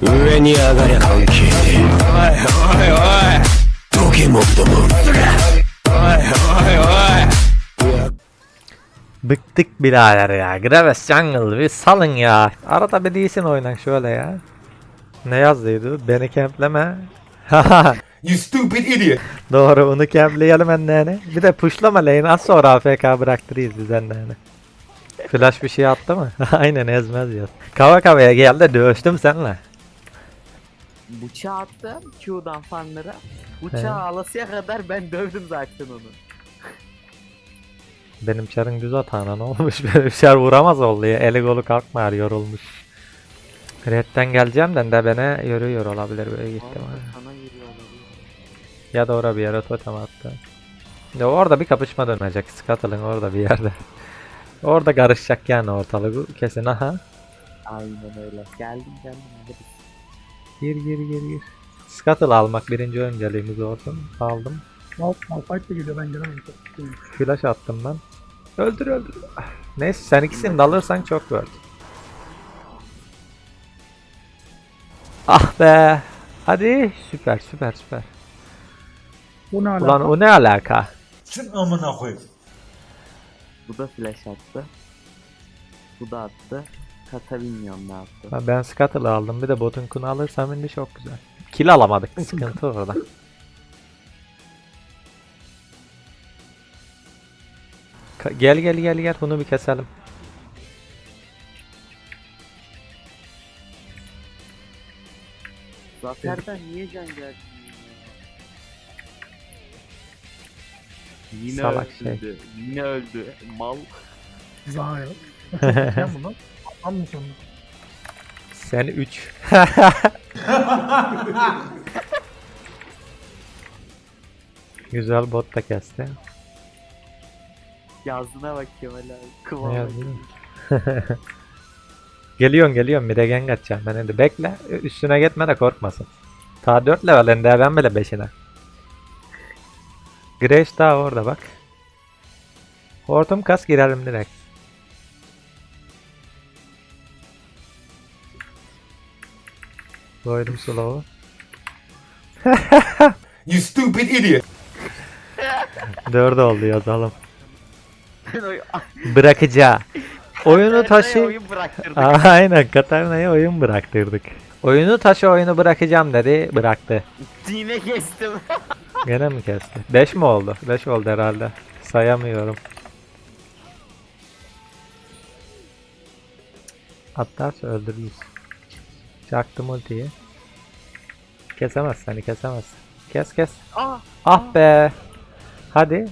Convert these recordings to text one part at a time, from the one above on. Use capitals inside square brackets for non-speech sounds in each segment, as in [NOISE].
上に上がりゃ関係ねえおいおいおいどけもっともおいおいおい Bıktık birader ya. Graves Jungle bir salın ya. Arada bir değilsin oynan şöyle ya. Ne yazdıydı? Beni kempleme. Haha. [LAUGHS] You stupid idiot Doğru onu kempleyelim anneni. Bir de pushlama lane az sonra AFK bıraktırıyız biz anneni. Flash bir şey attı mı? [LAUGHS] Aynen ezmez ya. Kava kavaya geldi dövüştüm seninle. Bıçağı attım Q'dan fanlara. Bıçağı He. alasıya kadar ben dövdüm zaten onu. Benim çarın düz atağına ne olmuş? [LAUGHS] Benim çar vuramaz oldu ya. Eli kolu kalkmıyor yorulmuş. Red'den geleceğim de de bana yürüyor olabilir böyle gitti. Orada sana yürüyor olabilir. Ya da orada bir yere totem attı. Ya orada bir kapışma dönecek. Scuttle'ın orada bir yerde. Orada karışacak yani ortalık bu kesin aha. Aynen öyle. Geldim geldim. Gir gir gir gir. Scuttle almak birinci önceliğimiz olsun. Aldım. Mal, Malphite de geliyor ben gelemem. Flash attım ben. Öldür öldür. Neyse sen ikisini de alırsan çok worth. Ah be. Hadi süper süper süper. Bu ne alaka? Ulan o ne alaka? Bu da flash attı. Bu da attı. Kata bilmiyorum ne yaptı. Ha, Ben Scuttle'ı aldım. Bir de botun kunu alırsam şimdi çok güzel. Kill alamadık. Sıkıntı orada. Ka- Gel gel gel gel bunu bir keselim. Zafer'den niye can geldi? Yine Salak şey. öldü. Yine öldü. Mal. Zaya. [LAUGHS] Sen bunu. Sonunda? Sen 3. [LAUGHS] Güzel bot da kesti. Yazdığına bak Kemal abi. Kıvama [LAUGHS] geliyorsun geliyorsun bir de gang atacağım ben hadi bekle üstüne gitme de korkmasın. Ta 4 levelinde ben bile 5'ine. Grace daha orada bak. Hortum kas girelim direkt. Koydum slow'u. [LAUGHS] You stupid idiot 4 oldu yazalım. [LAUGHS] Bırakacağı. Oyunu taşı... oyun bıraktırdık. Aynen Katarina'ya oyun bıraktırdık. Oyunu taşı oyunu bırakacağım dedi bıraktı. Dine kestim. [LAUGHS] Gene mi kesti? 5 mi oldu? 5 oldu herhalde. Sayamıyorum. Atlarsa öldürürüz. Çaktım ultiyi. Kesemez seni kesemez. Kes kes. Aa, Ah be. Hadi.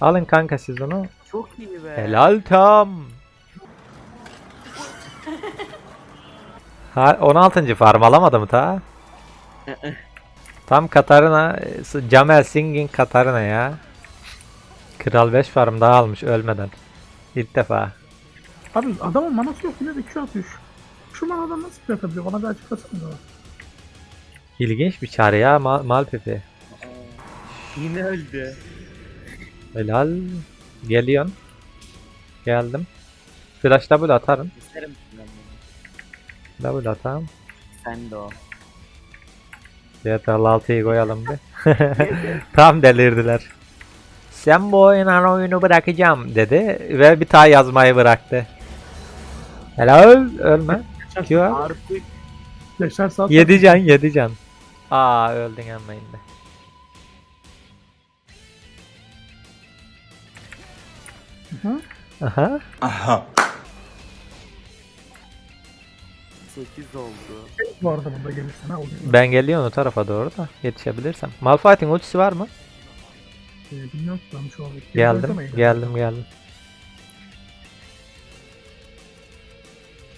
Alın kanka siz onu. çok iyi be. Helal tam. Ha 16. farm alamadı mı ta? Tam Katarina, e, Jamel Singing Katarina ya. Kral 5 farm daha almış ölmeden. İlk defa. Abi adamın manası yok yine de Q atıyor. Şu, şu manadan nasıl Q atabiliyor? Bana bir açıklasana da. İlginç bir çare ya mal, Malpipi. Yine öldü. Helal. Geliyorsun. Geldim. Flash double atarım. İsterim ben bunu. Double atarım. Sen de o. Yeterli 6'yı koyalım bir. [LAUGHS] [LAUGHS] Tam delirdiler. Sen bu oyunun oyunu bırakacağım dedi ve bir daha yazmayı bıraktı. Helal ölme. Q 7 can 7 can. Aa öldün ama yine. Hı? Aha. Aha 8 oldu. Bu arada bunda gelirsen ha oluyor. Ben geliyorum o tarafa doğru da yetişebilirsem. Malphite'in ultisi var mı? Ee, bilmiyorum ki ben şu an. Geldim geldim geldim.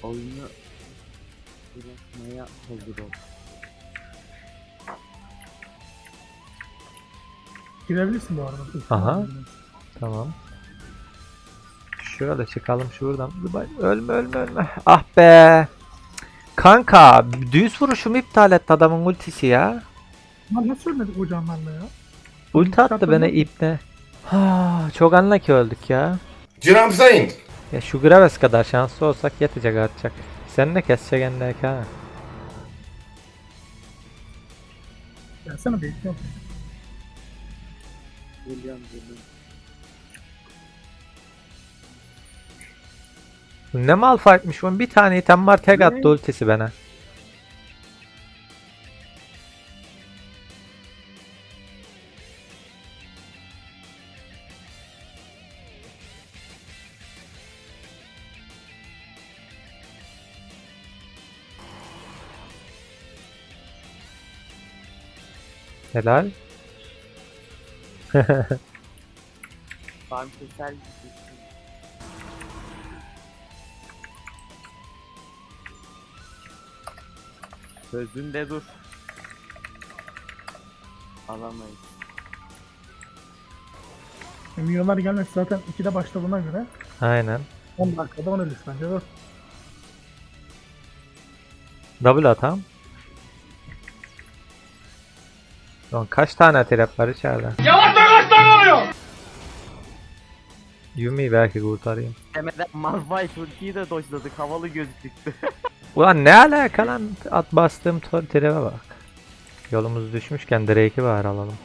Oyunu bırakmaya hazır ol. Girebilirsin bu arada. Aha. Tamam. Şöyle çıkalım şuradan. Ölme ölme ölme. Ah be. Kanka düz vuruşumu iptal etti adamın ultisi ya. Lan nasıl ölmedik o canlarla ya? Ulti attı mı? ipne. Ha, çok anla ki öldük ya. I'm saying Ya şu Graves kadar şanslı olsak yetecek atacak. Sen de kesecek endeki ha. Gelsene bekliyorum. Geliyorum geliyorum. Ne mal fightmiş bunun bir tane item var tek attı ultisi bana. Helal. [LAUGHS] Farm. Sözünde dur. Alamayız. Milyonlar gelmesi zaten 2'de başladığına göre Aynen. 10 dakikada 10 ölüş bence. Dur. Double atam. Lan kaç tane trap var içeride? Yavaşta kaç tane oluyor? Yumi'yi belki kurtarayım. Demeden Malphite ultiyi de dojladık. Havalı gözüktü. [LAUGHS] Ulan ne alaka lan at bastığım trap'e bak. Yolumuz düşmüşken Drake'i var alalım.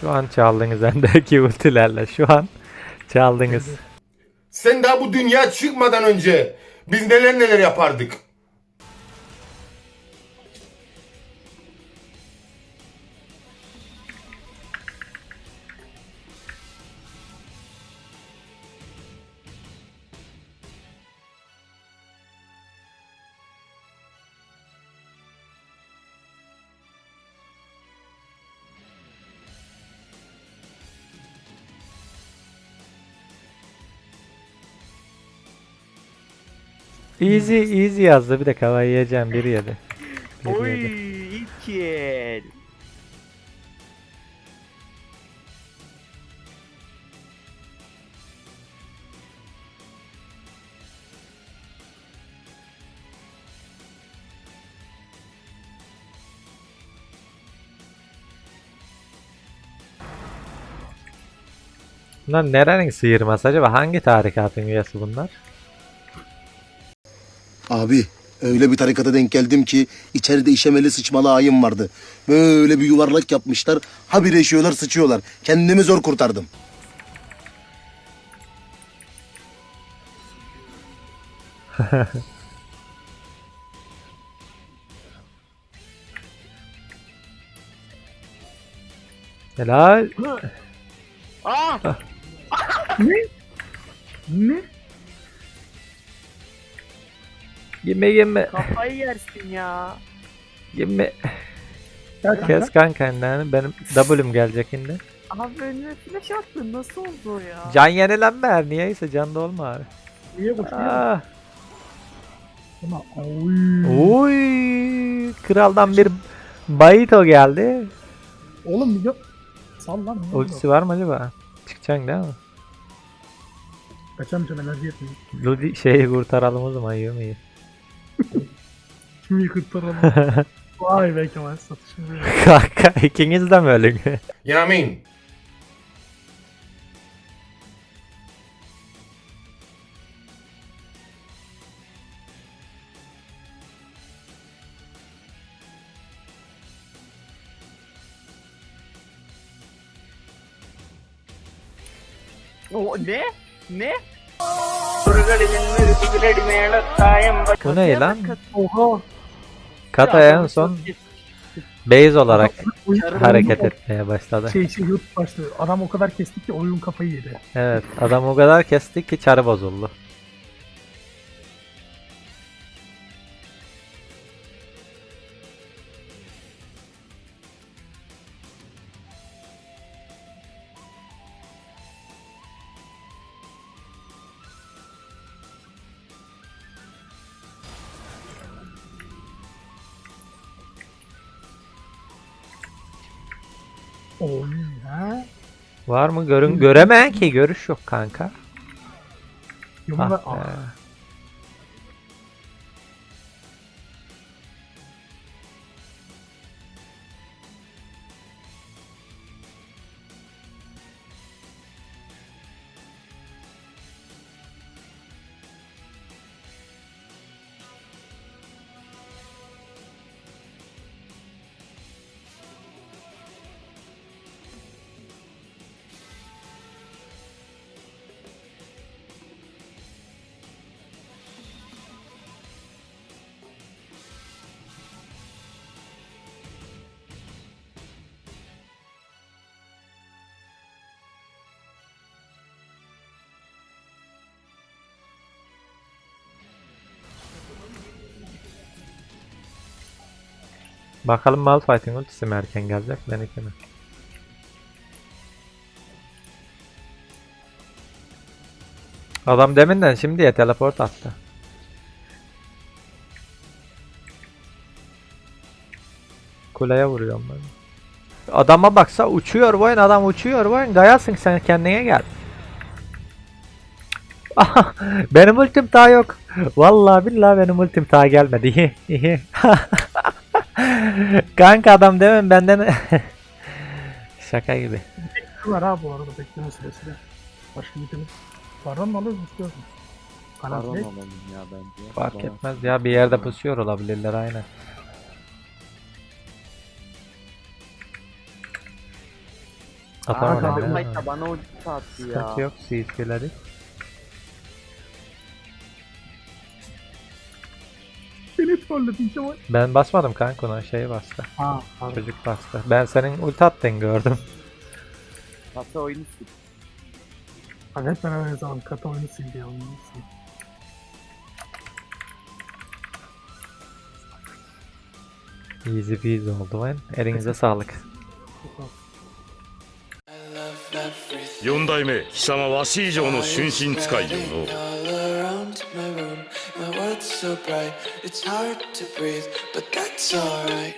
Şu an çaldınız [LAUGHS] endeki ultilerle. Şu an çaldınız. Sen daha bu dünya çıkmadan önce biz neler neler yapardık. Easy easy yazdı bir de kavayı yiyeceğim biri yedi. Biri Oy yedi. ilk kill. Bunlar nerenin sıyırması acaba? Hangi tarikatın üyesi bunlar? Abi öyle bir tarikata denk geldim ki içeride işemeli sıçmalı ayım vardı. Böyle bir yuvarlak yapmışlar. Habire işiyorlar sıçıyorlar. Kendimi zor kurtardım. [LAUGHS] Helal. Aa! Ne? Yeme yeme. Kafayı yersin ya. Yeme. Kanka. Kes kanka kendini. Benim W'm gelecek şimdi. Abi önüme flash attın. Nasıl oldu o ya? Can yenilenme her niyeyse can da olma abi. Niye koşuyor? Ah. Ama oy. Oy. Kraldan bir Bayito geldi. Oğlum milyon. Sal lan. Ultisi var mı acaba? Çıkacaksın değil mi? Kaçamayacağım enerji yetmiyor. Ludi şeyi kurtaralım o zaman [LAUGHS] Kimi kurtaralım. [LAUGHS] Vay be Kemal satışını böyle. Kanka ikiniz de mi ölün? You know what I mean? O ne? Ne? Bu ne lan? Oha. Kata en son base olarak Oyun- hareket etmeye başladı. Şey şey yurt başlıyor. Adam o kadar kesti ki oyun kafayı yedi. Evet adam o kadar kesti ki çarı bozuldu. Oy ha. Var mı görün göremeyen ki görüş yok kanka. Yumruğa Ah Bakalım Malphite'in ultisi mi erken gelecek benimki mi? Adam deminden şimdiye teleport attı. Kuleye vuruyorum ben. Adama baksa uçuyor boyun adam uçuyor boyun gayasın sen kendine gel. Benim ultim daha yok. Vallahi billahi benim ultim daha gelmedi. [LAUGHS] [LAUGHS] Kanka adam demem benden [LAUGHS] Şaka gibi. Var ha bu arada bekleme süresi de. Başka bir. Baron mu alırız istiyorsun? Baron Kanat ne? alalım ya bence. Fark Baron. etmez ya bir yerde pusuyor olabilirler aynen. Aa, Atamadım ya. Malphite bana ulti attı ya. Sıkıntı yok CS'leri. Beni trolledin Kemal. Ben basmadım kanka ona şey bastı. Ha pardon. Çocuk bastı. Ben senin ulti attın gördüm. Kata oyunu sık. Hadi hep beraber yazalım. Kata oyunu sil diye olmasın. Easy peasy oldu lan. Elinize sağlık. 四代目貴様わし以上の春心使いよの so bright, it's hard to breathe, but that's alright.